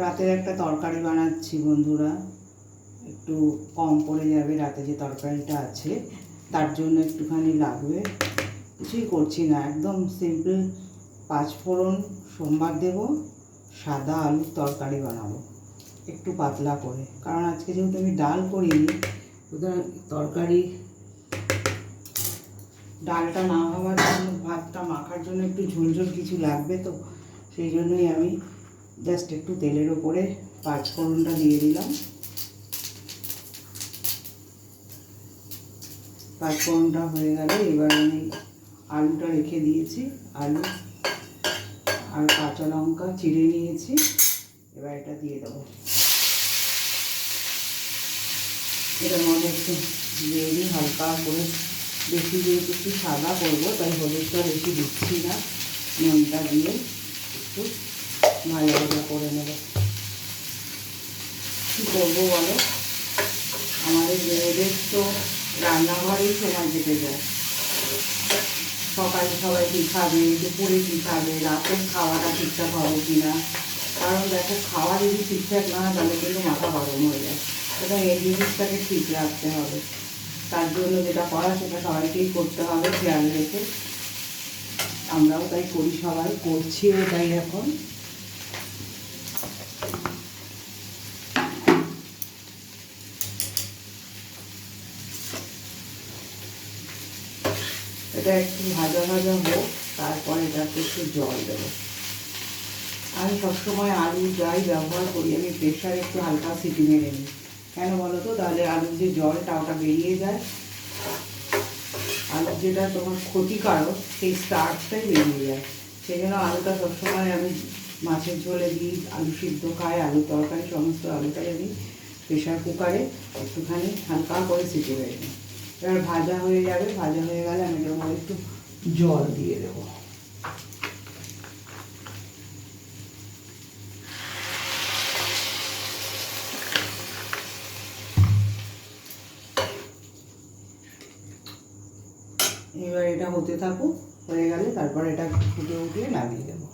রাতের একটা তরকারি বানাচ্ছি বন্ধুরা। একটু কম পড়ে যাবে রাতে যে তরকারিটা আছে, তার জন্য একটুখানি লাগবে। কিছুই করছি না, একদম সিম্পল পাঁচ ফোড়ন সোমবার দেব, সাদা আলুর তরকারি বানাবো, একটু পাতলা করে। কারণ আজকে যেহেতু আমি ডাল করিনি, সুতরাং তরকারি ডালটা না হওয়ার জন্য, ভাতটা মাখার জন্য একটু ঝোলঝোল কিছু লাগবে তো, সেই জন্যই আমি জাস্ট একটু তেলের ওপরে পাঁচ ফোড়নটা দিয়ে দিলাম। পাঁচ ফোড়নটা হয়ে গেলে এবার আমি আলুটা রেখে দিয়েছি। আলু আর কাঁচা লঙ্কা চিড়ে নিয়েছি। এবার এটা দিয়ে দেবো। এটার মধ্যে একটু দিয়ে দিই, হালকা করে। বেশি যেহেতু একটু সাদা করব, তাই হলুদটা বেশি দিচ্ছি না। নুনটা দিয়ে একটু ভালো করে নেব। কী করব বলো? আমাদের মেয়েদের তো রান্নাঘরেই সময় কেটে যায়। সকালে সবাই কী খাবে? দুপুরে কী খাবে? রাতের খাওয়াটা ঠিকঠাক হবে কি না কারণ দেখো, খাওয়া যদি ঠিকঠাক না তাহলে কিন্তু মাথা গরম হয়ে যায়। সুতরাং এই জিনিসটাকে ঠিক রাখতে হবে। তার জন্য যেটা করা, সেটা সবাইকেই করতে হবে, খেয়াল রেখে। আমরাও তাই করি, সবাই করছিও তাই এখন। এটা একটু ভাজা ভাজা হোক, তারপর এটাকে একটু জল দেবো। আমি সবসময় আলু যাই ব্যবহার করি, আমি প্রেশারে একটু হালকা সিটি মেরে নিই। কেন বলো তো? তাহলে আলুর যে জলটা ওটা বেরিয়ে যায়। আলুর যেটা তোমার ক্ষতিকারক, সেই স্টার্চটাই বেরিয়ে যায়। সেই জন্য আলুটা সবসময় আমি মাছের ঝোলে দিই, আলু সিদ্ধ খাই, আলু তরকারি, সমস্ত আলুটাই আমি প্রেশার কুকারে একটুখানি হালকা করে সিটি মেরে নিই। এবার ভাজা হয়ে যাবে, ভাজা হয়ে গেলে আমি মধ্যে একটু জল দিয়ে দেবো। এবার এটা হতে থাকুক, হয়ে গেলে তারপর এটা ফুটে উঠিয়ে নামিয়ে দেবো।